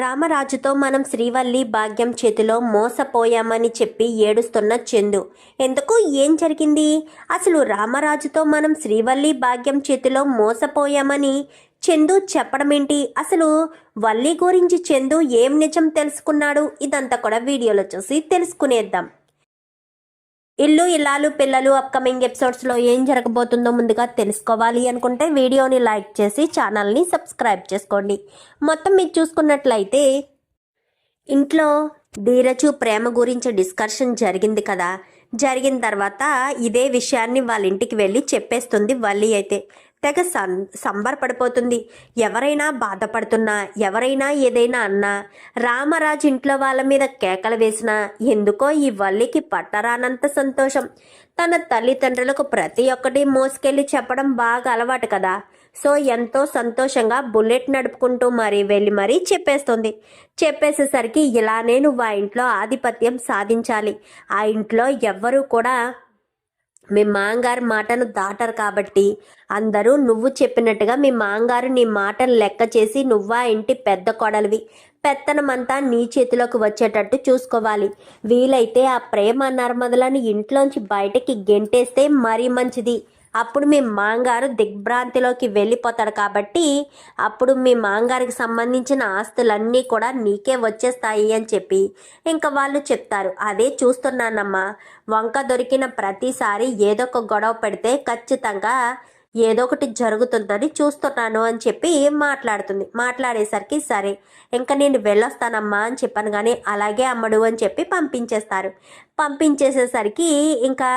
రామరాజుతో మనం శ్రీవల్లి భాగ్యం చేతిలో మోసపోయామని చెప్పి ఏడుస్తున్న చందు. ఎందుకు? ఏం జరిగింది? అసలు రామరాజుతో మనం శ్రీవల్లి భాగ్యం చేతిలో మోసపోయామని చందు చెప్పడమేంటి? అసలు వల్లి గురించి చందు ఏం నిజం తెలుసుకున్నాడు? ఇదంతా కూడా వీడియోలో చూసి తెలుసుకునేద్దాం. ఇల్లు ఇల్లాలు పిల్లలు అప్కమింగ్ ఎపిసోడ్స్లో ఏం జరగబోతుందో ముందుగా తెలుసుకోవాలి అనుకుంటే వీడియోని లైక్ చేసి ఛానల్ని సబ్స్క్రైబ్ చేసుకోండి. మొత్తం మీరు చూసుకున్నట్లయితే ఇంట్లో ధీరజు ప్రేమ గురించి డిస్కషన్ జరిగింది కదా. జరిగిన తర్వాత ఇదే విషయాన్ని వాళ్ళ ఇంటికి వెళ్ళి చెప్పేస్తుంది వల్లి అయితే. తెగ సం సంబరపడిపోతుంది. ఎవరైనా బాధపడుతున్నా ఎవరైనా ఏదైనా అన్నా రామరాజు ఇంట్లో వాళ్ళ మీద కేకలు వేసినా ఎందుకో ఈ వల్లికి పట్టరానంత సంతోషం. తన తల్లిదండ్రులకు ప్రతి ఒక్కటి మోసుకెళ్ళి చెప్పడం బాగా అలవాటు కదా. సో ఎంతో సంతోషంగా బుల్లెట్ నడుపుకుంటూ మరీ వెళ్ళి మరీ చెప్పేస్తుంది. చెప్పేసేసరికి ఇలానే నువ్వు ఆ ఇంట్లో ఆధిపత్యం సాధించాలి. ఆ ఇంట్లో ఎవ్వరూ కూడా మీ మాంగారు మాటను దాటరు కాబట్టి అందరూ నువ్వు చెప్పినట్టుగా మీ మాంగారు నీ మాటను లెక్క చేసి నువ్వా ఇంటి పెద్ద కొడలివి. పెత్తనమంతా నీ చేతిలోకి వచ్చేటట్టు చూసుకోవాలి. వీలైతే ఆ ప్రేమ నర్మదలను ఇంట్లోంచి బయటకి గెంటేస్తే మరీ మంచిది. అప్పుడు మీ మాంగారు దిగ్భ్రాంతిలోకి వెళ్ళిపోతాడు కాబట్టి అప్పుడు మీ మాంగారికి సంబంధించిన ఆస్తులన్నీ కూడా నీకే వచ్చేస్తాయి అని చెప్పి ఇంకా వాళ్ళు చెప్తారు. అదే చూస్తున్నానమ్మా. వంక దొరికిన ప్రతిసారి ఏదో ఒక గొడవ పెడితే ఖచ్చితంగా ఏదో ఒకటి జరుగుతుందని చూస్తున్నాను అని చెప్పి మాట్లాడుతుంది. మాట్లాడేసరికి సరే ఇంకా నేను వెళ్ళొస్తానమ్మా అని చెప్పాను కానీ అలాగే అమ్మడు అని చెప్పి పంపించేస్తారు. పంపించేసేసరికి ఇంకా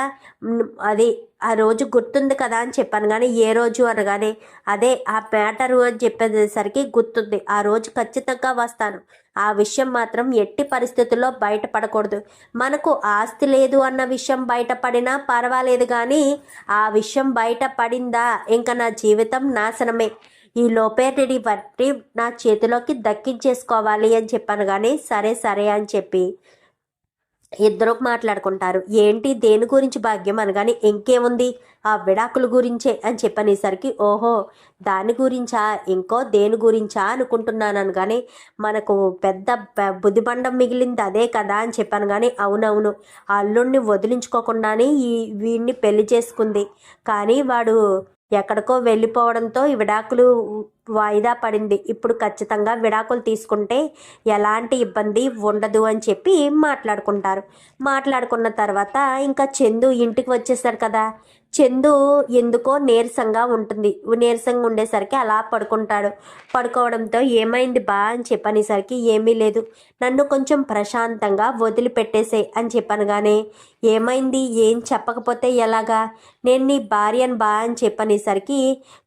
అది ఆ రోజు గుర్తుంది కదా అని చెప్పాను కానీ ఏ రోజు అనగానే అదే ఆ మ్యాటరు అని చెప్పేసరికి గుర్తుంది. ఆ రోజు ఖచ్చితంగా వస్తాను. ఆ విషయం మాత్రం ఎట్టి పరిస్థితుల్లో బయటపడకూడదు. మనకు ఆస్తి లేదు అన్న విషయం బయటపడినా పర్వాలేదు కానీ ఆ విషయం బయటపడిందా? ఇంకా నా జీవితం నాశనమే. ఈ లోపేటిని బట్టి నా చేతిలోకి దక్కించేసుకోవాలి అని చెప్పాను కానీ సరే సరే అని చెప్పి ఇద్దరు మాట్లాడుకుంటారు. ఏంటి? దేని గురించి భాగ్యం అనగానే ఇంకేముంది? ఆ విడాకుల గురించే అని చెప్పనేసరికి ఓహో దాని గురించా? ఇంకో దేని గురించా అనుకుంటున్నాను అనగానే మనకు పెద్ద బుద్ధిబండం మిగిలింది అదే కదా అని చెప్పాను కానీ అవునవును అల్లుడిని వదిలించుకోకుండానే ఈ వీడిని పెళ్ళి చేసుకుంది. కానీ వాడు ఎక్కడికో వెళ్ళిపోవడంతో ఈ విడాకులు వాయిదా పడింది. ఇప్పుడు ఖచ్చితంగా విడాకులు తీసుకుంటే ఎలాంటి ఇబ్బంది ఉండదు అని చెప్పి మాట్లాడుకుంటారు. మాట్లాడుకున్న తర్వాత ఇంకా చందు ఇంటికి వచ్చేసాడు కదా. చందు ఎందుకో నీరసంగా ఉంటుంది. నీరసంగా ఉండేసరికి అలా పడుకుంటాడు. పడుకోవడంతో ఏమైంది బా అని చెప్పనేసరికి ఏమీ లేదు. నన్ను కొంచెం ప్రశాంతంగా వదిలిపెట్టేసే అని చెప్పాను కానీ ఏమైంది? ఏం చెప్పకపోతే ఎలాగా? నేను నీ భార్యను బా అని చెప్పనేసరికి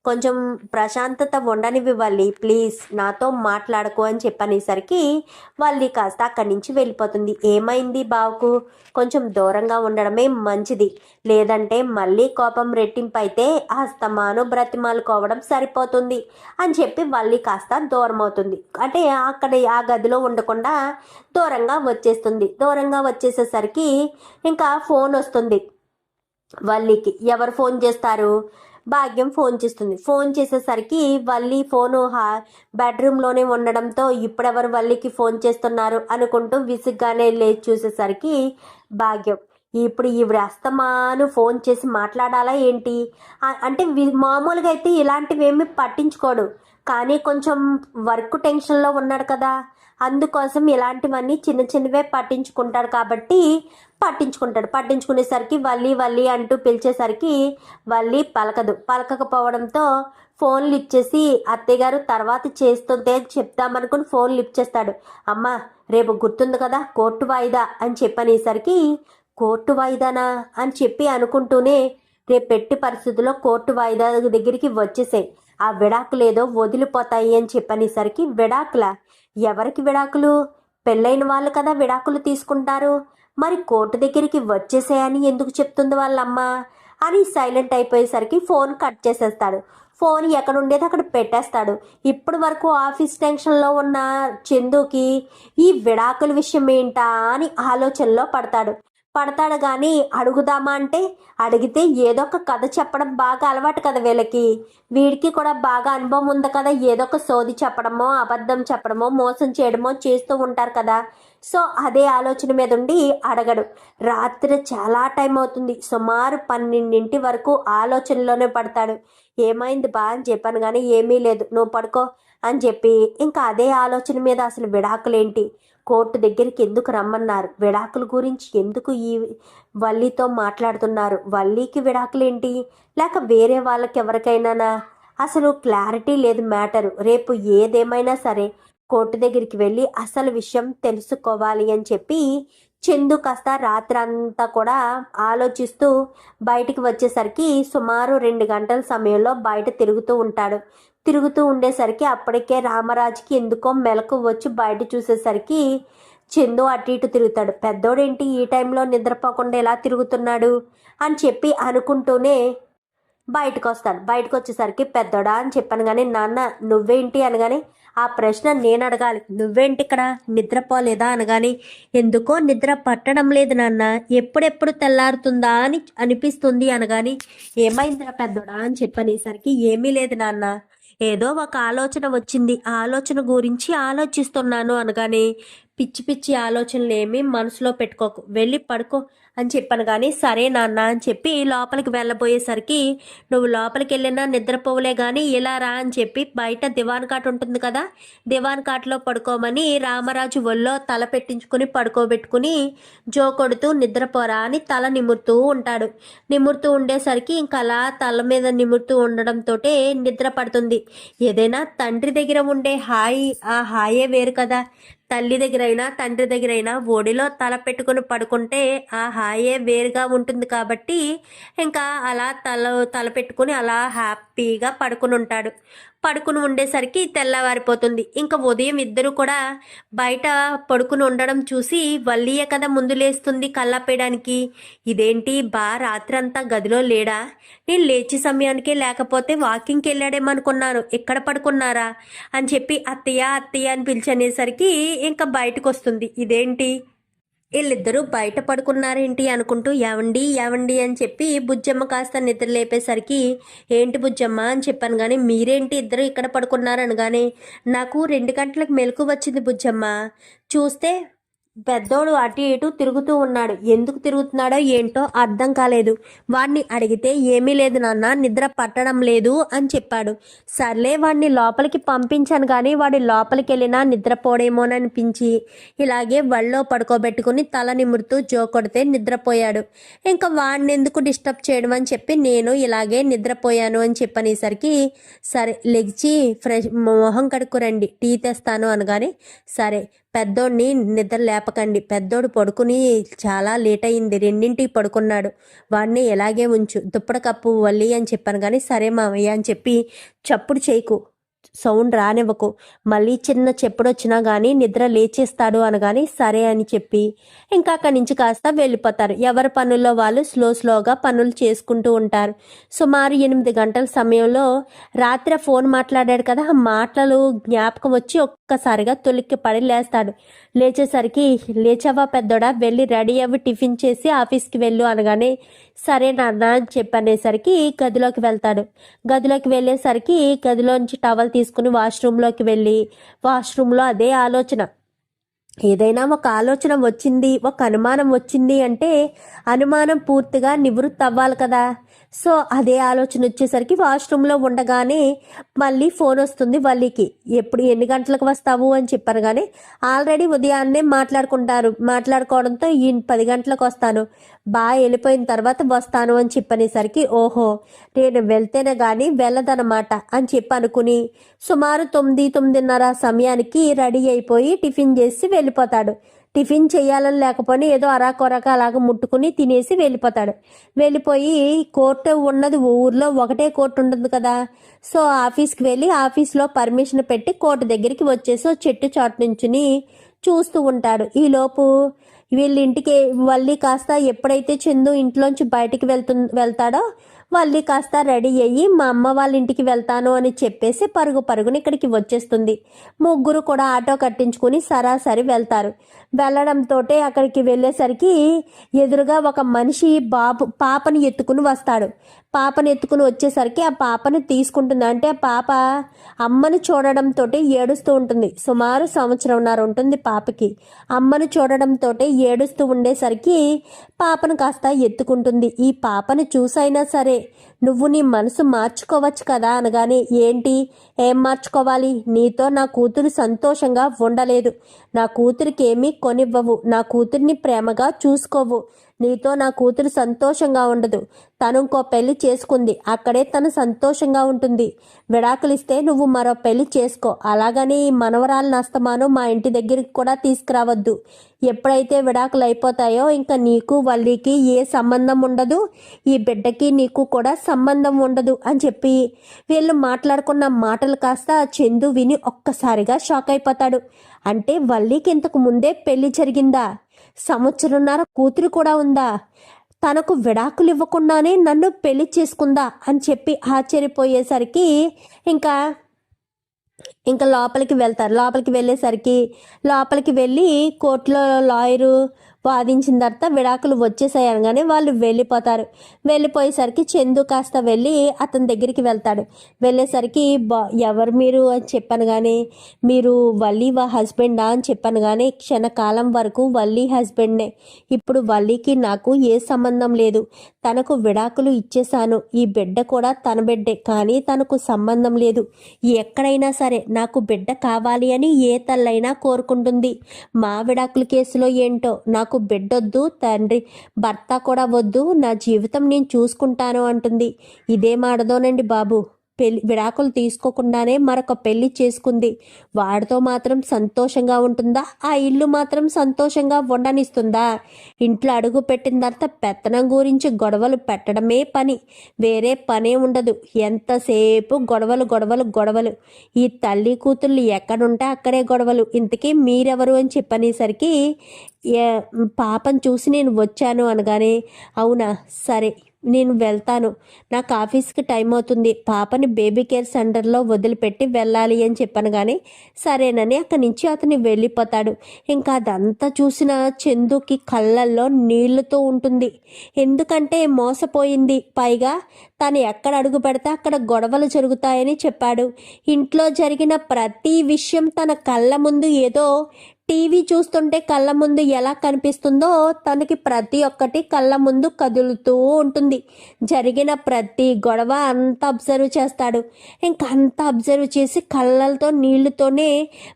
కొంచెం ప్రశాంతత ఉండనివి వాళ్ళి ప్లీజ్ నాతో మాట్లాడకు అని చెప్పనేసరికి వాళ్ళు కాస్త అక్కడి నుంచి వెళ్ళిపోతుంది. ఏమైంది బావుకు? కొంచెం దూరంగా ఉండడమే మంచిది. లేదంటే మళ్ళీ కోపం రెట్టింపు అయితే అస్తమాను బ్రతిమాలుకోవడం సరిపోతుంది అని చెప్పి వల్లి కాస్త దూరం అవుతుంది అంటే అక్కడ ఆ గదిలో ఉండకుండా దూరంగా వచ్చేస్తుంది. దూరంగా వచ్చేసేసరికి ఇంకా ఫోన్ వస్తుంది వల్లికి. ఎవరు ఫోన్ చేస్తారు? భాగ్యం ఫోన్ చేస్తుంది. ఫోన్ చేసేసరికి వల్లి ఫోను హా బెడ్రూమ్లోనే ఉండడంతో ఇప్పుడెవరు వల్లికి ఫోన్ చేస్తున్నారు అనుకుంటూ విసుగ్గానే లేచి చూసేసరికి భాగ్యం. ఇప్పుడు ఈవిడ అస్తమాను ఫోన్ చేసి మాట్లాడాలా ఏంటి? అంటే మామూలుగా అయితే ఇలాంటివేమీ పట్టించుకోడు. కానీ కొంచెం వర్క్ టెన్షన్లో ఉన్నాడు కదా. అందుకోసం ఇలాంటివన్నీ చిన్న చిన్నవే పట్టించుకుంటాడు కాబట్టి పట్టించుకుంటాడు. పట్టించుకునేసరికి వల్లి వల్లి అంటూ పిలిచేసరికి వల్లి పలకదు. పలకకపోవడంతో ఫోన్ లిఫ్ట్ చేసి అత్తయ్య గారు తర్వాత చేస్తుంటే అని చెప్తామనుకుని ఫోన్ లిఫ్ట్ చేస్తాడు. అమ్మ రేపు గుర్తుంది కదా కోర్టు వాయిదా అని చెప్పనేసరికి కోర్టు వాయిదానా అని చెప్పి అనుకుంటూనే రేపు పెట్టి పరిస్థితుల్లో కోర్టు వాయిదా దగ్గరికి వచ్చేసాయి. ఆ విడాకులేదో వదిలిపోతాయి అని చెప్పనేసరికి విడాకుల? ఎవరికి విడాకులు? పెళ్ళైన వాళ్ళు కదా విడాకులు తీసుకుంటారు. మరి కోర్టు దగ్గరికి వచ్చేసేయని ఎందుకు చెప్తుంది వాళ్ళమ్మ? అని సైలెంట్ అయిపోయేసరికి ఫోన్ కట్ చేసేస్తాడు. ఫోన్ ఎక్కడ ఉండేది అక్కడ పెట్టేస్తాడు. ఇప్పటి వరకు ఆఫీస్ టెన్షన్లో ఉన్న చందుకి ఈ విడాకుల విషయం ఏంటా అని ఆలోచనలో పడతాడు. పడతాడు కానీ అడుగుదామా అంటే అడిగితే ఏదో ఒక కథ చెప్పడం బాగా అలవాటు కదా వీళ్ళకి. వీడికి కూడా బాగా అనుభవం ఉంది కదా ఏదో ఒక సోది చెప్పడమో అబద్ధం చెప్పడమో మోసం చేయడమో చేస్తూ ఉంటారు కదా. సో అదే ఆలోచన మీద ఉండి అడగడు. రాత్రి చాలా టైం అవుతుంది. సుమారు పన్నెండింటి వరకు ఆలోచనలోనే పడతాడు. ఏమైంది బా అని చెప్పాను కానీ ఏమీ లేదు. నువ్వు పడుకో. అని చెప్పి ఇంకా అదే ఆలోచన మీద అసలు విడాకులేంటి? కోర్టు దగ్గరికి ఎందుకు రమ్మన్నారు? విడాకుల గురించి ఎందుకు ఈ వల్లితో మాట్లాడుతున్నారు? వల్లీకి విడాకులేంటి? లేక వేరే వాళ్ళకి ఎవరికైనానా అసలు క్లారిటీ లేదు మ్యాటర్. రేపు ఏదేమైనా సరే కోర్టు దగ్గరికి వెళ్ళి అసలు విషయం తెలుసుకోవాలి అని చెప్పి చందు కాస్త రాత్రంతా కూడా ఆలోచిస్తూ బయటికి వచ్చేసరికి సుమారు రెండు గంటల సమయంలో బయట తిరుగుతూ ఉంటాడు. తిరుగుతూ ఉండేసరికి అప్పటికే రామరాజుకి ఎందుకో మెలకు వచ్చి బయట చూసేసరికి చందు అటు ఇటు తిరుగుతాడు. పెద్దోడేంటి ఈ టైంలో నిద్రపోకుండా ఎలా తిరుగుతున్నాడు? అని చెప్పి అనుకుంటూనే బయటకు వస్తాడు బయటకు వచ్చేసరికి పెద్దోడా అని చెప్పాను కానీ నాన్న నువ్వేంటి? అనగానే ఆ ప్రశ్న నేను అడగాలి. నువ్వేంటి ఇక్కడ? నిద్రపోలేదా? అనగాని ఎందుకో నిద్ర పట్టడం లేదు నాన్న. ఎప్పుడెప్పుడు తెల్లారుతుందా? అని అనిపిస్తుంది అనగాని ఏమైందిరా పెద్దోడా? అని చెప్పనేసరికి ఏమీ లేదు నాన్న. ఏదో ఒక ఆలోచన వచ్చింది. ఆ ఆలోచన గురించి ఆలోచిస్తున్నాను అనగానే పిచ్చి పిచ్చి ఆలోచనలు ఏమీ మనసులో పెట్టుకోకు. వెళ్ళి పడుకో. అని చెప్పాను కానీ సరే నాన్న అని చెప్పి లోపలికి వెళ్ళబోయేసరికి నువ్వు లోపలికి వెళ్ళినా నిద్రపోవలే కానీ ఇలా రా అని చెప్పి బయట దివాన్ కాట్ ఉంటుంది కదా దివాన్ కాట్లో పడుకోమని రామరాజు ఒళ్ళో తల పెట్టించుకుని పడుకోబెట్టుకుని జో కొడుతూ నిద్రపోరా అని తల నిమురుతూ ఉంటాడు. నిమురుతూ ఉండేసరికి ఇంకా అలా తల మీద నిమురుతూ ఉండడంతో నిద్ర పడుతుంది. ఏదైనా తండ్రి దగ్గర ఉండే హాయి ఆ హాయే వేరు కదా. తల్లి దగ్గరైనా తండ్రి దగ్గరైనా ఒడిలో తల పెట్టుకుని పడుకుంటే ఆ హాయే వేరుగా ఉంటుంది కాబట్టి ఇంకా అలా తల తల పెట్టుకుని అలా హ్యాపీగా పడుకుని ఉంటాడు పడుకుని ఉండేసరికి తెల్లవారిపోతుంది. ఇంకా ఉదయం ఇద్దరు కూడా బయట పడుకుని ఉండడం చూసి వల్లియే కదా ముందు లేస్తుంది కళ్ళపేయడానికి. ఇదేంటి? బా రాత్రి అంతా గదిలో లేడా? నేను లేచి సమయానికే లేకపోతే వాకింగ్కి వెళ్ళాడేమనుకున్నాను. ఎక్కడ పడుకున్నారా? అని చెప్పి అత్తయ్య అత్తయ్య అని పిలిచనేసరికి ఇంకా బయటకు వస్తుంది ఇదేంటి? వీళ్ళిద్దరూ బయట పడుకున్నారేంటి అనుకుంటూ యావండి యావండి అని చెప్పి బుజ్జమ్మ కాస్త నిద్ర లేపేసరికి ఏంటి బుజ్జమ్మ అని చెప్పాను కానీ మీరేంటి ఇద్దరు ఇక్కడ పడుకున్నారనగానే నాకు రెండు గంటలకు మెలకు వచ్చింది బుజ్జమ్మ. చూస్తే పెద్దోడు అటు ఇటు తిరుగుతూ ఉన్నాడు. ఎందుకు తిరుగుతున్నాడో ఏంటో అర్థం కాలేదు. వాడిని అడిగితే ఏమీ లేదు నాన్న నిద్ర పట్టడం లేదు అని చెప్పాడు. సర్లే వాడిని లోపలికి పంపించాను కానీ వాడి లోపలికి వెళ్ళినా నిద్రపోడేమోననిపించి ఇలాగే వళ్ళో పడుకోబెట్టుకుని తల నిమురుతూ జోకొడితే నిద్రపోయాడు. ఇంకా వాడిని ఎందుకు డిస్టర్బ్ చేయడం అని చెప్పి నేను ఇలాగే నిద్రపోయాను అని చెప్పనేసరికి సరే లెగిచి ఫ్రెష్ మొహం కడుక్కురండి టీ తెస్తాను అనగానే సరే పెద్దోడిని నిద్ర లేపకండి. పెద్దోడు పడుకుని చాలా లేట్ అయింది. రెండింటికి పడుకున్నాడు. వాడిని ఎలాగే ఉంచు. దుప్పటి కప్పు వల్లి అని చెప్పాను కానీ సరే మామయ్య అని చెప్పి చప్పుడు చేయకు. సౌండ్ రానివ్వకు. మళ్ళీ చిన్న చెప్పుడొచ్చినా కానీ నిద్ర లేచేస్తాడు అనగాని సరే అని చెప్పి ఇంకా అక్కడి నుంచి కాస్త వెళ్ళిపోతారు. ఎవరి పనుల్లో వాళ్ళు స్లో స్లోగా పనులు చేసుకుంటూ ఉంటారు. సుమారు ఎనిమిది గంటల సమయంలో రాత్రి ఫోన్ మాట్లాడాడు కదా ఆ మాటలు జ్ఞాపకం వచ్చి ఒక్కసారిగా తొలిక్కి పడి లేస్తాడు. లేచేసరికి లేచావా పెద్దోడా వెళ్ళి రెడీ అవ్వి టిఫిన్ చేసి ఆఫీస్కి వెళ్ళు అనగానే సరే నాన్న అని చెప్పనేసరికి గదిలోకి వెళ్తాడు. గదిలోకి వెళ్ళేసరికి గదిలోంచి టవల్ తీసుకుని వాష్రూమ్లోకి వెళ్ళి వాష్రూమ్లో అదే ఆలోచన. ఏదైనా ఒక ఆలోచన వచ్చింది ఒక అనుమానం వచ్చింది అంటే అనుమానం పూర్తిగా నివృత్తి అవ్వాలి కదా. సో అదే ఆలోచన వచ్చేసరికి వాష్రూమ్లో ఉండగానే మళ్ళీ ఫోన్ వస్తుంది వల్లికి. ఎప్పుడు ఎన్ని గంటలకు వస్తావు? అని చెప్పారు కానీ ఆల్రెడీ ఉదయాన్నే మాట్లాడుకుంటారు. మాట్లాడుకోవడంతో ఈ పది గంటలకు వస్తాను. బాగా వెళ్ళిపోయిన తర్వాత వస్తాను అని చెప్పనేసరికి ఓహో నేను వెళ్తేనే కానీ వెళ్ళదనమాట అని చెప్పి అనుకుని సుమారు తొమ్మిది తొమ్మిదిన్నర సమయానికి రెడీ అయిపోయి టిఫిన్ చేసి వెళ్ళిపోతాడు. టిఫిన్ చేయాలని లేకపోయినా ఏదో అరాకొరక అలాగ ముట్టుకుని తినేసి వెళ్ళిపోతాడు. వెళ్ళిపోయి కోర్టు ఉన్నది ఊర్లో ఒకటే కోర్టు ఉంటుంది కదా. సో ఆఫీస్కి వెళ్ళి ఆఫీస్లో పర్మిషన్ పెట్టి కోర్టు దగ్గరికి వచ్చేసి చెట్టు చాటు నుంచుని చూస్తూ ఉంటాడు. ఈలోపు వీళ్ళ ఇంటికి వల్లి కాస్త ఎప్పుడైతే చందు ఇంట్లోంచి బయటికి వెళ్తు వెళ్తాడో వల్లి కాస్త రెడీ అయ్యి మా అమ్మ వాళ్ళ ఇంటికి వెళ్తాను అని చెప్పేసి పరుగు పరుగుని ఇక్కడికి వచ్చేస్తుంది. ముగ్గురు కూడా ఆటో కట్టించుకుని సరాసరి వెళ్తారు. వెళ్ళడంతో అక్కడికి వెళ్ళేసరికి ఎదురుగా ఒక మనిషి బాబు పాపని ఎత్తుకుని వస్తాడు. పాపని ఎత్తుకుని వచ్చేసరికి ఆ పాపని తీసుకుంటుంది. అంటే ఆ పాప అమ్మని చూడడంతో ఏడుస్తూ ఉంటుంది. సుమారు సంవత్సరంన్నర ఉంటుంది పాపకి. అమ్మను చూడడంతో ఏడుస్తూ ఉండేసరికి పాపను కాస్త ఎత్తుకుంటుంది. ఈ పాపని చూసైనా సరే నువ్వు నీ మనసు మార్చుకోవచ్చు కదా అనగానే ఏంటి? ఏం మార్చుకోవాలి? నీతో నా కూతురు సంతోషంగా ఉండలేదు. నా కూతురికి ఏమీ కొనివ్వవు. నా కూతుర్ని ప్రేమగా చూసుకోవు. నీతో నా కూతురు సంతోషంగా ఉండదు. తను ఇంకో పెళ్ళి చేసుకుంది. అక్కడే తను సంతోషంగా ఉంటుంది. విడాకులిస్తే నువ్వు మరో పెళ్ళి చేసుకో. అలాగని ఈ మనవరాలను అస్తమానం మా ఇంటి దగ్గరికి కూడా తీసుకురావద్దు. ఎప్పుడైతే విడాకులు అయిపోతాయో ఇంకా నీకు వల్లికి ఏ సంబంధం ఉండదు. ఈ బిడ్డకి నీకు కూడా సంబంధం ఉండదు అని చెప్పి వీళ్ళు మాట్లాడుకున్న మాటలు కాస్త చందు విని ఒక్కసారిగా షాక్ అయిపోతాడు. అంటే వల్లికి ఇంతకు ముందే పెళ్ళి జరిగిందా? సంవత్సరంన్నర కూతురు కూడా ఉందా? తనకు విడాకులు ఇవ్వకుండానే నన్ను పెళ్ళి చేసుకుందా? అని చెప్పి ఆశ్చర్యపోయేసరికి ఇంకా ఇంకా లోపలికి వెళ్తారు. లోపలికి వెళ్ళేసరికి లోపలికి వెళ్ళి కోర్టులో లాయరు వాదించిన తర్వాత విడాకులు వచ్చేసాయి అనగానే వాళ్ళు వెళ్ళిపోతారు. వెళ్ళిపోయేసరికి చందు కాస్త వెళ్ళి అతని దగ్గరికి వెళ్తాడు. వెళ్ళేసరికి బా ఎవరు మీరు? అని చెప్పాను కానీ మీరు వల్లి వా హస్బెండా? అని చెప్పాను కానీ క్షణకాలం వరకు వల్లి హస్బెండే. ఇప్పుడు వల్లికి నాకు ఏ సంబంధం లేదు. తనకు విడాకులు ఇచ్చేశాను. ఈ బిడ్డ కూడా తన బిడ్డే కానీ తనకు సంబంధం లేదు. ఎక్కడైనా సరే నాకు బిడ్డ కావాలి అని ఏ తల్లైనా కోరుకుంటుంది. మా విడాకుల కేసులో ఏంటో నాకు బిడ్డొద్దు తండ్రి భర్త కూడా వద్దు నా జీవితం నేను చూసుకుంటాను అంటుంది. ఇదేమాడదోనండి బాబు. పెళ్ళి విడాకులు తీసుకోకుండానే మరొక పెళ్ళి చేసుకుంది. వాడితో మాత్రం సంతోషంగా ఉంటుందా? ఆ ఇల్లు మాత్రం సంతోషంగా ఉండనిస్తుందా? ఇంట్లో అడుగు పెట్టిన తర్వాత పెత్తనం గురించి గొడవలు పెట్టడమే పని. వేరే పనే ఉండదు. ఎంతసేపు గొడవలు గొడవలు గొడవలు. ఈ తల్లి కూతుళ్ళు ఎక్కడుంటే అక్కడే గొడవలు. ఇంతకీ మీరెవరు అని చెప్పనేసరికి పాపం చూసి నేను వచ్చాను అనగానే అవునా? సరే. నేను వెళ్తాను. నాకు ఆఫీస్కి టైం అవుతుంది. పాపని బేబీ కేర్ సెంటర్లో వదిలిపెట్టి వెళ్ళాలి అని చెప్పాను కానీ సరేనని అక్కడి నుంచి అతను వెళ్ళిపోతాడు. ఇంకా అదంతా చూసిన చందుకి కళ్ళల్లో నీళ్ళతో ఉంటుంది. ఎందుకంటే మోసపోయింది. పైగా తను ఎక్కడ అడుగు పెడితే అక్కడ గొడవలు జరుగుతాయని చెప్పాడు. ఇంట్లో జరిగిన ప్రతి విషయం తన కళ్ళ ముందు ఏదో టీవీ చూస్తుంటే కళ్ళ ముందు ఎలా కనిపిస్తుందో తనకి ప్రతి ఒక్కటి కళ్ళ ముందు కదులుతూ ఉంటుంది. జరిగిన ప్రతి గొడవ అంత అబ్జర్వ్ చేస్తాడు. ఇంకా అబ్జర్వ్ చేసి కళ్ళలతో నీళ్ళతోనే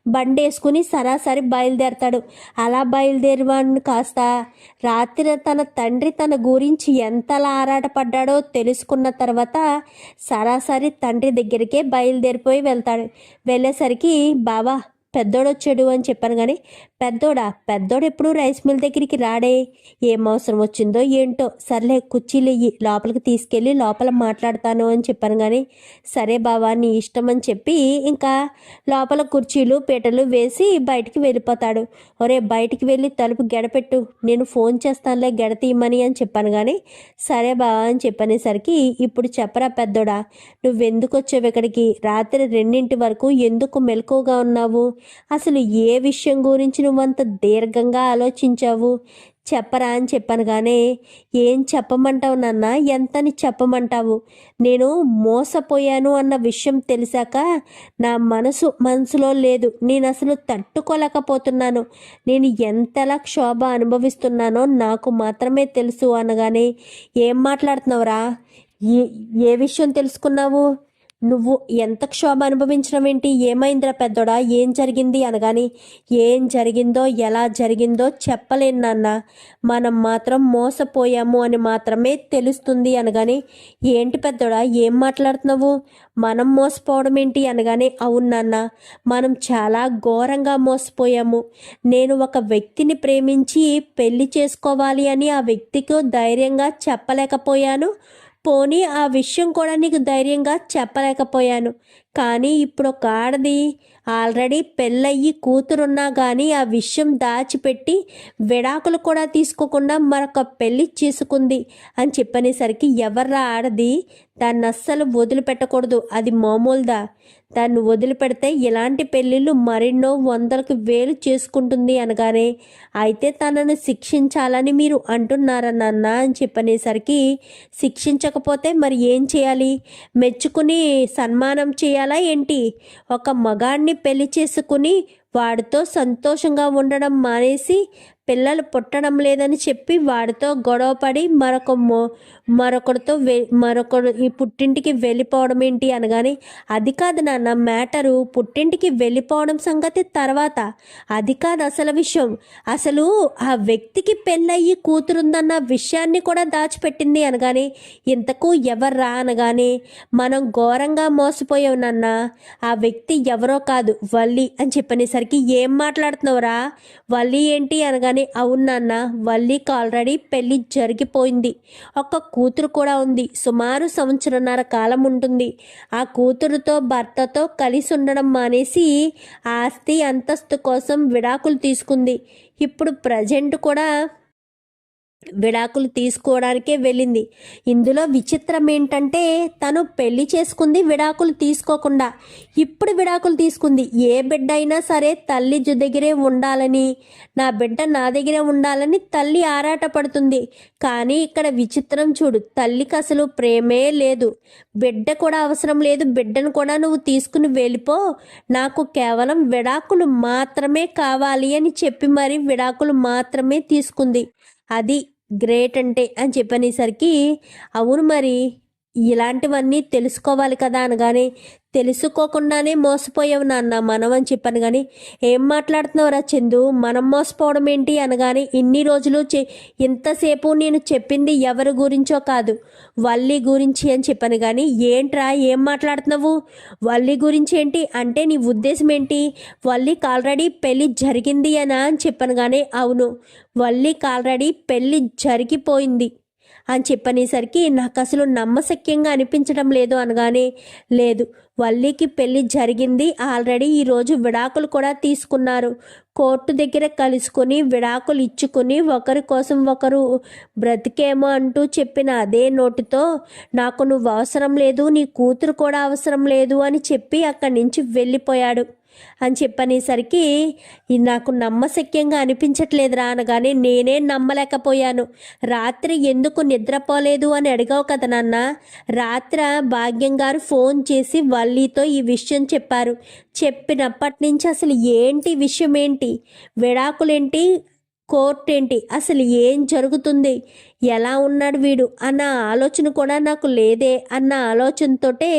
బండేసుకుని సరాసరి బయలుదేరతాడు. అలా బయలుదేరివాడిని కాస్త రాత్రి తన తండ్రి తన గురించి ఎంతలా ఆరాటపడ్డాడో తెలుసుకున్న తర్వాత సరాసరి తండ్రి దగ్గరికే బయలుదేరిపోయి వెళ్తాడు. వెళ్ళేసరికి బావా పెద్దోడొచ్చాడు అని చెప్పాను కానీ పెద్దోడా పెద్దోడు ఎప్పుడు రైస్ మిల్ దగ్గరికి రాడే? ఏం అవసరం వచ్చిందో ఏంటో? సర్లే కుర్చీలు ఇయ్యి లోపలికి తీసుకెళ్ళి లోపల మాట్లాడతాను అని చెప్పాను కానీ సరే బావా నీ ఇష్టం అని చెప్పి ఇంకా లోపల కుర్చీలు పీటలు వేసి బయటికి వెళ్ళిపోతాడు. ఒరే బయటికి వెళ్ళి తలుపు గెడపెట్టు. నేను ఫోన్ చేస్తానులే గెడ తీయమని అని చెప్పాను కానీ సరే బావా అని చెప్పనేసరికి ఇప్పుడు చెప్పరా పెద్దోడా నువ్వెందుకు వచ్చావు ఇక్కడికి? రాత్రి రెండింటి వరకు ఎందుకు మెలకువగా ఉన్నావు? అసలు ఏ విషయం గురించి నువ్వంత దీర్ఘంగా ఆలోచించావు? చెప్పరా అని చెప్పాను కానీ ఏం చెప్పమంటావు నాన్న? ఎంతని చెప్పమంటావు? నేను మోసపోయాను అన్న విషయం తెలిసాక నా మనసు మనసులో లేదు. నేను అసలు తట్టుకోలేకపోతున్నాను. నేను ఎంతలా క్షోభ అనుభవిస్తున్నానో నాకు మాత్రమే తెలుసు అనగానే ఏం మాట్లాడుతున్నావురా? ఏ ఏ విషయం తెలుసుకున్నావు? నువ్వు ఎంత క్షోభ అనుభవించడం ఏంటి ఏమైందిరా పెద్దోడా? ఏం జరిగింది అనగాని ఏం జరిగిందో ఎలా జరిగిందో చెప్పలేను నాన్న. మనం మాత్రం మోసపోయాము అని మాత్రమే తెలుస్తుంది అనగాని ఏంటి పెద్దోడా? ఏం మాట్లాడుతున్నావు? మనం మోసపోవడం ఏంటి అనగానే అవును నాన్న. మనం చాలా ఘోరంగా మోసపోయాము. నేను ఒక వ్యక్తిని ప్రేమించి పెళ్ళి చేసుకోవాలి అని ఆ వ్యక్తికి ధైర్యంగా చెప్పలేకపోయాను. పోనీ ఆ విషయం కూడా నీకు ధైర్యంగా చెప్పలేకపోయాను. కానీ ఇప్పుడు ఒక ఆడది ఆల్రెడీ పెళ్ళయ్యి కూతురున్నా కానీ ఆ విషయం దాచిపెట్టి విడాకులు కూడా తీసుకోకుండా మరొక పెళ్ళి చేసుకుంది అని చెప్పనేసరికి ఎవర్రా ఆడది? దాన్ని అస్సలు వదిలిపెట్టకూడదు. అది మామూలుదా? దాన్ని వదిలిపెడితే ఇలాంటి పెళ్ళిళ్ళు మరెన్నో వందలకు వేలు చేసుకుంటుంది అనగానే అయితే తనను శిక్షించాలని మీరు అంటున్నారా నాన్న అని చెప్పనేసరికి శిక్షించకపోతే మరి ఏం చేయాలి? మెచ్చుకుని సన్మానం చేయాలా ఏంటి? ఒక మగాడిని పెళ్ళి చేసుకుని వాడితో సంతోషంగా ఉండడం మానేసి పిల్లలు పుట్టడం లేదని చెప్పి వాడితో గొడవపడి మరొక మరొకరితో వె మరొకరు ఈ పుట్టింటికి వెళ్ళిపోవడం ఏంటి అనగానే అది కాదు నాన్న మ్యాటరు పుట్టింటికి వెళ్ళిపోవడం సంగతి తర్వాత. అది కాదు అసలు విషయం. అసలు ఆ వ్యక్తికి పెళ్ళయ్యి కూతురుందన్న విషయాన్ని కూడా దాచిపెట్టింది అనగానే ఇంతకు ఎవర్రా అనగానే మనం ఘోరంగా మోసపోయావు నాన్న. ఆ వ్యక్తి ఎవరో కాదు వల్లి అని చెప్పనేసరికి ఏం మాట్లాడుతున్నావురా? వల్లి ఏంటి అనగానే అవును నాన్న వల్లీకి ఆల్రెడీ పెళ్ళి జరిగిపోయింది. ఒక కూతురు కూడా ఉంది. సుమారు సంవత్సరన్నర కాలం ఉంటుంది. ఆ కూతురుతో భర్తతో కలిసి ఉండడం మానేసి ఆస్తి అంతస్తు కోసం విడాకులు తీసుకుంది. ఇప్పుడు ప్రజెంట్ కూడా విడాకులు తీసుకోవడానికే వెళ్ళింది. ఇందులో విచిత్రం ఏంటంటే తను పెళ్ళి చేసుకుంది విడాకులు తీసుకోకుండా. ఇప్పుడు విడాకులు తీసుకుంది. ఏ బిడ్డ అయినా సరే తల్లి జు దగ్గరే ఉండాలని నా బిడ్డ నా దగ్గరే ఉండాలని తల్లి ఆరాటపడుతుంది కానీ ఇక్కడ విచిత్రం చూడు తల్లికి అసలు ప్రేమే లేదు. బిడ్డ కూడా అవసరం లేదు. బిడ్డను కూడా నువ్వు తీసుకుని వెళ్ళిపో. నాకు కేవలం విడాకులు మాత్రమే కావాలి అని చెప్పి మరి విడాకులు మాత్రమే తీసుకుంది. అది గ్రేట్ అంటే అని చెప్పనేసరికి అవును మరి ఇలాంటివన్నీ తెలుసుకోవాలి కదా అనగానే తెలుసుకోకుండానే మోసపోయావు నాన్న మనం అని చెప్పాను కానీ ఏం మాట్లాడుతున్నావురా చందు? మనం మోసపోవడం ఏంటి అనగానే ఇన్ని రోజులు చె ఇంతసేపు నేను చెప్పింది ఎవరి గురించో కాదు. వల్లి గురించి అని చెప్పాను కానీ ఏంట్రా ఏం మాట్లాడుతున్నావు? వల్లి గురించి ఏంటి? అంటే నీ ఉద్దేశం ఏంటి? వల్లికి ఆల్రెడీ పెళ్ళి జరిగింది అనా అని చెప్పాను కానీ అవును. వల్లికి ఆల్రెడీ పెళ్ళి జరిగిపోయింది. అని చెప్పనేసరికి నాకు అసలు నమ్మశక్యంగా అనిపించడం లేదు అనగానే లేదు వల్లీకి పెళ్ళి జరిగింది ఆల్రెడీ ఈరోజు విడాకులు కూడా తీసుకున్నారు. కోర్టు దగ్గర కలుసుకొని విడాకులు ఇచ్చుకొని ఒకరి కోసం ఒకరు బ్రతికేమో అంటూ చెప్పిన అదే నోటితో నాకు నువ్వు అవసరం లేదు నీ కూతురు కూడా అవసరం లేదు అని చెప్పి అక్కడి నుంచి వెళ్ళిపోయాడు. అని చెప్పనేసరికి నాకు నమ్మశక్యంగా అనిపించట్లేదురా అనగానే నేనే నమ్మలేకపోయాను. రాత్రి ఎందుకు నిద్రపోలేదు అని అడిగావు కదా నాన్న? రాత్ర భాగ్యం గారు ఫోన్ చేసి వల్లీతో ఈ విషయం చెప్పారు. చెప్పినప్పటి నుంచి అసలు ఏంటి విషయం ఏంటి విడాకులేంటి? కోర్ట్ ఏంటి అసలు ఏం జరుగుతుంది? ఎలా ఉన్నాడు వీడు? అన్న ఆలోచన కూడా నాకు లేదే అన్న ఆలోచనతోటే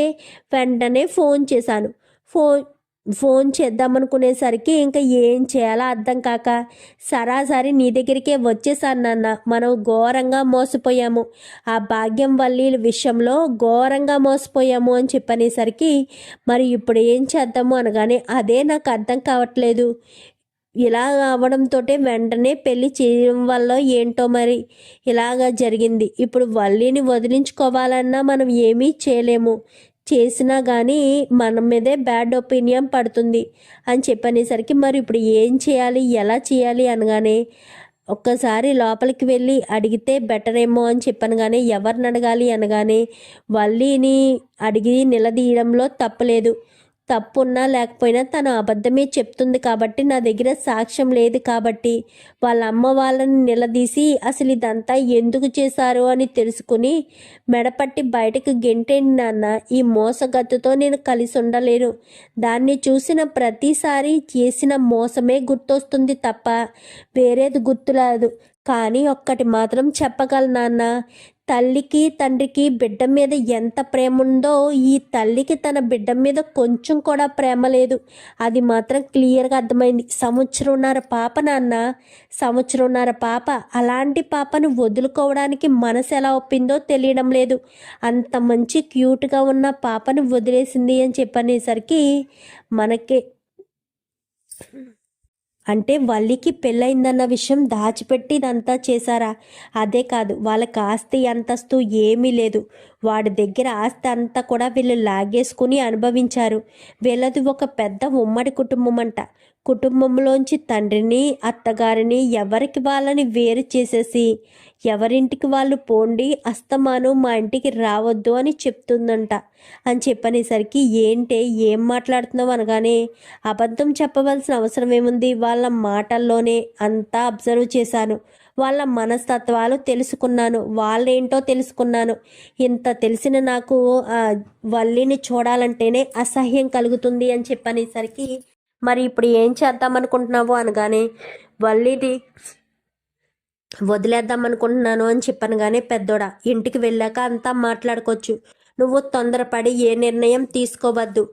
వెంటనే ఫోన్ చేశాను. ఫోన్ ఫోన్ చేద్దామనుకునేసరికి ఇంకా ఏం చేయాలో అర్థం కాక సరాసరి నీ దగ్గరికే వచ్చేసాను నాన్న. మనం ఘోరంగా మోసపోయాము. ఆ భాగ్యం వల్లీల విషయంలో ఘోరంగా మోసపోయాము అని చెప్పనేసరికి మరి ఇప్పుడు ఏం చేద్దాము అనగానే అదే నాకు అర్థం కావట్లేదు. ఇలా అవడంతో వెంటనే పెళ్ళి చేయడం వల్ల ఏంటో మరి ఇలాగా జరిగింది. ఇప్పుడు వల్లిని వదిలించుకోవాలన్నా మనం ఏమీ చేయలేము. చేసినా కానీ మన మీదే బ్యాడ్ ఒపీనియన్ పడుతుంది అని చెప్పనేసరికి మరి ఇప్పుడు ఏం చేయాలి ఎలా చేయాలి అనగానే ఒక్కసారి లోపలికి వెళ్ళి అడిగితే బెటర్ ఏమో అని చెప్పాను కానీ ఎవరిని అడగాలి అనగానే వల్లీని అడిగి నిలదీయడంలో తప్పలేదు తప్పున్నా లేకపోయినా తను అబద్ధమే చెప్తుంది కాబట్టి నా దగ్గర సాక్ష్యం లేదు కాబట్టి వాళ్ళ అమ్మ వాళ్ళని నిలదీసి అసలు ఇదంతా ఎందుకు చేశారు అని తెలుసుకుని మెడపట్టి బయటకు గెంటేండి నాన్న ఈ మోసగత్తుతో నేను కలిసి ఉండలేను. దాన్ని చూసిన ప్రతిసారి చేసిన మోసమే గుర్తొస్తుంది తప్ప వేరేది గుర్తురాదు. కానీ ఒక్కటి మాత్రం చెప్పగలను నాన్న. తల్లికి తండ్రికి బిడ్డ మీద ఎంత ప్రేమ ఉందో ఈ తల్లికి తన బిడ్డ మీద కొంచెం కూడా ప్రేమ లేదు. అది మాత్రం క్లియర్గా అర్థమైంది. సంవత్సరంన్నర పాప నాన్న. సంవత్సరంన్నర పాప అలాంటి పాపను వదులుకోవడానికి మనసు ఎలా ఒప్పిందో తెలియడం లేదు. అంత మంచి క్యూట్గా ఉన్న పాపను వదిలేసింది అని చెప్పనేసరికి మనకి అంటే వల్లికి పెళ్ళయిందన్న విషయం దాచిపెట్టి ఇదంతా చేశారా? అదే కాదు వాళ్ళకి ఆస్తి అంతస్తు ఏమీ లేదు. వాడి దగ్గర ఆస్తి అంతా కూడా వీళ్ళు లాగేసుకుని అనుభవించారు. వీళ్ళది ఒక పెద్ద ఉమ్మడి కుటుంబం అంట కుటుంబంలోంచి తండ్రిని అత్తగారిని ఎవరికి వాళ్ళని వేరు చేసేసి ఎవరింటికి వాళ్ళు పోండి అస్తమానం మా ఇంటికి రావద్దు అని చెప్తుందంట. అని చెప్పనేసరికి ఏంటే ఏం మాట్లాడుతున్నావు అనగానే అబద్ధం చెప్పవలసిన అవసరం ఏముంది? వాళ్ళ మాటల్లోనే అంతా అబ్జర్వ్ చేశాను. వాళ్ళ మనస్తత్వాలు తెలుసుకున్నాను. వాళ్ళేంటో తెలుసుకున్నాను. ఇంత తెలిసిన నాకు వల్లిని చూడాలంటేనే అసహ్యం కలుగుతుంది అని చెప్పనేసరికి మరి ఇప్పుడు ఏం చేద్దాం అనుకుంటున్నావు అనగానే వల్లిది వదిలేద్దాం అనుకుంటున్నాను అని చెప్పాను కానీ పెద్దోడా ఇంటికి వెళ్ళాక అంతా మాట్లాడుకోవచ్చు నువ్వు తొందరపడి ఏ నిర్ణయం తీసుకోవద్దు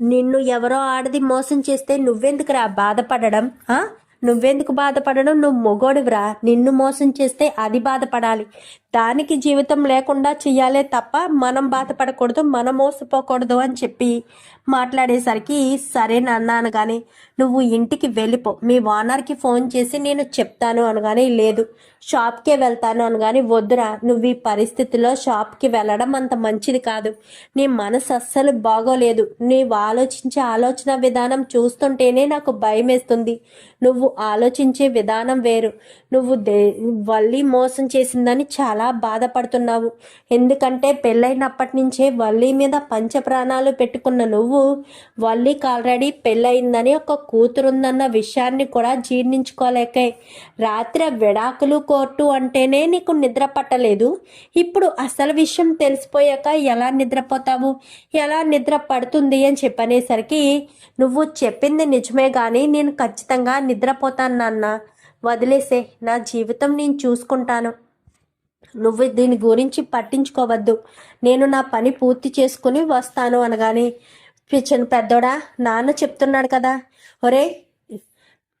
నిన్ను ఎవరో ఆడది మోసం చేస్తే నువ్వెందుకురా బాధపడడం ఆ? నువ్వెందుకు బాధపడడం నువ్వు మొగోడివిరా. నిన్ను మోసం చేస్తే అది బాధపడాలి. దానికి జీవితం లేకుండా చెయ్యాలే తప్ప మనం బాధపడకూడదు మనం మోసపోకూడదు అని చెప్పి మాట్లాడేసరికి సరే నాన్న అనగానే నువ్వు ఇంటికి వెళ్ళిపో. మీ ఓనర్కి ఫోన్ చేసి నేను చెప్తాను అనగానే లేదు. షాప్కే వెళ్తాను అనగానే వద్దురా. నువ్వు ఈ పరిస్థితిలో షాప్కి వెళ్ళడం అంత మంచిది కాదు. నీ మనసు అస్సలు బాగోలేదు. నీవు ఆలోచించే ఆలోచన విధానం చూస్తుంటేనే నాకు భయం వేస్తుంది నువ్వు ఆలోచించే విధానం వేరు. నువ్వు దే వల్లి మోసం చేసిందని చాలా బాధపడుతున్నావు. ఎందుకంటే పెళ్ళైనప్పటి నుంచే వల్లి మీద పంచ ప్రాణాలు పెట్టుకున్న నువ్వు వల్లికి ఆల్రెడీ పెళ్ళయిందని ఒక కూతురుందన్న విషయాన్ని కూడా జీర్ణించుకోలేకే. రాత్రి విడాకులు కోర్టు అంటేనే నీకు నిద్ర పట్టలేదు. ఇప్పుడు అసలు విషయం తెలిసిపోయాక ఎలా నిద్రపోతావు? ఎలా నిద్ర పడుతుంది అని చెప్పనేసరికి నువ్వు చెప్పింది నిజమే కానీ నేను ఖచ్చితంగా నిద్రపోతాను నాన్న. వదిలేసే నా జీవితం నేను చూసుకుంటాను. నువ్వు దీని గురించి పట్టించుకోవద్దు. నేను నా పని పూర్తి చేసుకుని వస్తాను అనగానే పిచ్చను పెద్దోడా నాన్న చెప్తున్నాడు కదా. ఒరే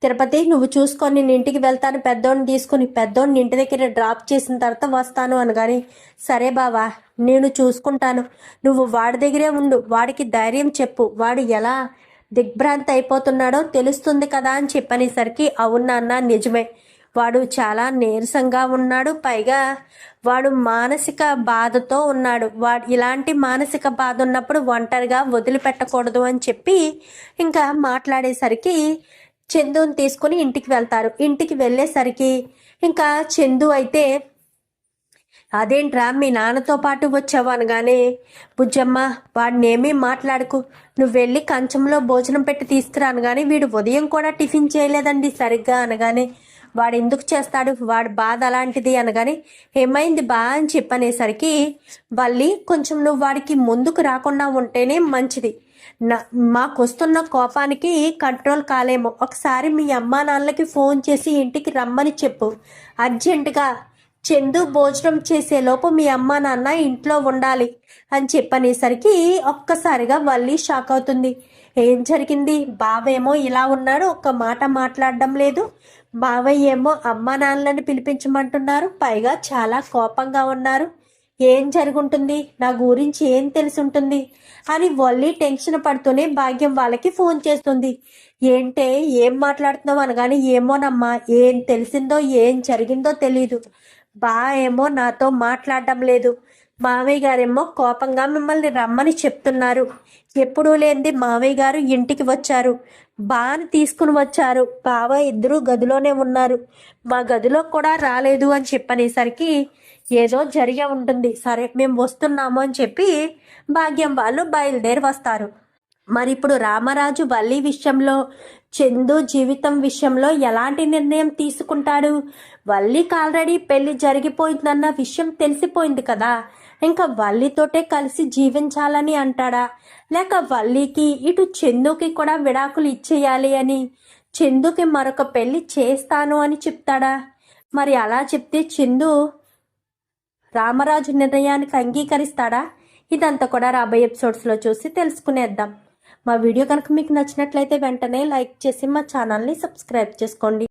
తిరుపతి నువ్వు చూసుకొని నేను ఇంటికి వెళ్తాను. పెద్దోడిని తీసుకుని పెద్దోడిని ఇంటి దగ్గర డ్రాప్ చేసిన తర్వాత వస్తాను అనగాని సరే బావా నేను చూసుకుంటాను. నువ్వు వాడి దగ్గరే ఉండు. వాడికి ధైర్యం చెప్పు. వాడు ఎలా దిగ్భ్రాంతి అయిపోతున్నాడో తెలుస్తుంది కదా అని చెప్పనేసరికి అవునాన్న నిజమే. వాడు చాలా నీరసంగా ఉన్నాడు పైగా వాడు మానసిక బాధతో ఉన్నాడు. వాడు ఇలాంటి మానసిక బాధ ఉన్నప్పుడు ఒంటరిగా వదిలిపెట్టకూడదు అని చెప్పి ఇంకా మాట్లాడేసరికి చందుని తీసుకుని ఇంటికి వెళ్తారు. ఇంటికి వెళ్ళేసరికి ఇంకా చందు అయితే అదేంట్రా మీ నాన్నతో పాటు వచ్చావు అనగానే బుజ్జమ్మ వాడినేమీ మాట్లాడుకు. నువ్వు వెళ్ళి కంచంలో భోజనం పెట్టి తీసుకురా అనగానే వీడు ఉదయం కూడా టిఫిన్ చేయలేదండి సరిగ్గా అనగానే. వాడు ఎందుకు చేస్తాడు? వాడు బాధ అలాంటిది అనగానే ఏమైంది బా అని చెప్పనేసరికి వల్లి కొంచెం నువ్వు వాడికి ముందుకు రాకుండా ఉంటేనే మంచిది. నా మాకు వస్తున్న కోపానికి కంట్రోల్ కాలేమో. ఒకసారి మీ అమ్మా నాన్నలకి ఫోన్ చేసి ఇంటికి రమ్మని చెప్పు. అర్జెంటుగా చందు భోజనం చేసేలోపు మీ అమ్మ నాన్న ఇంట్లో ఉండాలి అని చెప్పనేసరికి ఒక్కసారిగా వల్లి షాక్ అవుతుంది. ఏం జరిగింది? బావేమో ఇలా ఉన్నాడు ఒక్క మాట మాట్లాడడం లేదు. బావయ్య ఏమో అమ్మ నాన్నలను పిలిపించమంటున్నారు పైగా చాలా కోపంగా ఉన్నారు. ఏం జరుగుంటుంది? నా గురించి ఏం తెలుసుంటుంది? అని వల్లి టెన్షన్ పడుతూనే భాగ్యం వాళ్ళకి ఫోన్ చేస్తుంది. ఏంటే ఏం మాట్లాడుతున్నావు అనగానే ఏమోనమ్మా ఏం తెలిసిందో ఏం జరిగిందో తెలీదు. బా ఏమో నాతో మాట్లాడడం లేదు. మావయ్య గారేమో కోపంగా మిమ్మల్ని రమ్మని చెప్తున్నారు. ఎప్పుడూ లేనిది మావయ్య గారు ఇంటికి వచ్చారు. బాని తీసుకుని వచ్చారు. బావ ఇద్దరు గదిలోనే ఉన్నారు. మా గదిలో కూడా రాలేదు అని చెప్పనేసరికి ఏదో జరిగే ఉంటుంది. సరే మేము వస్తున్నాము అని చెప్పి భాగ్యం వాళ్ళు బయలుదేరి వస్తారు. మరి ఇప్పుడు రామరాజు వల్లి విషయంలో చందు జీవితం విషయంలో ఎలాంటి నిర్ణయం తీసుకుంటాడు? వల్లికి ఆల్రెడీ పెళ్ళి జరిగిపోయిందన్న విషయం తెలిసిపోయింది కదా. ఇంకా వల్లితోటే కలిసి జీవించాలని అంటాడా? లేక వల్లికి ఇటు చందుకి కూడా విడాకులు ఇచ్చేయాలి అని? చందుకి మరొక పెళ్ళి చేస్తాను అని చెప్తాడా? మరి అలా చెప్తే చందు రామరాజు నిర్ణయానికి అంగీకరిస్తాడా? ఇదంతా కూడా రాబోయే ఎపిసోడ్స్లో చూసి తెలుసుకునేద్దాం. మా వీడియో కనుక మీకు నచ్చినట్లయితే వెంటనే లైక్ చేసి మా ఛానల్ని సబ్స్క్రైబ్ చేసుకోండి.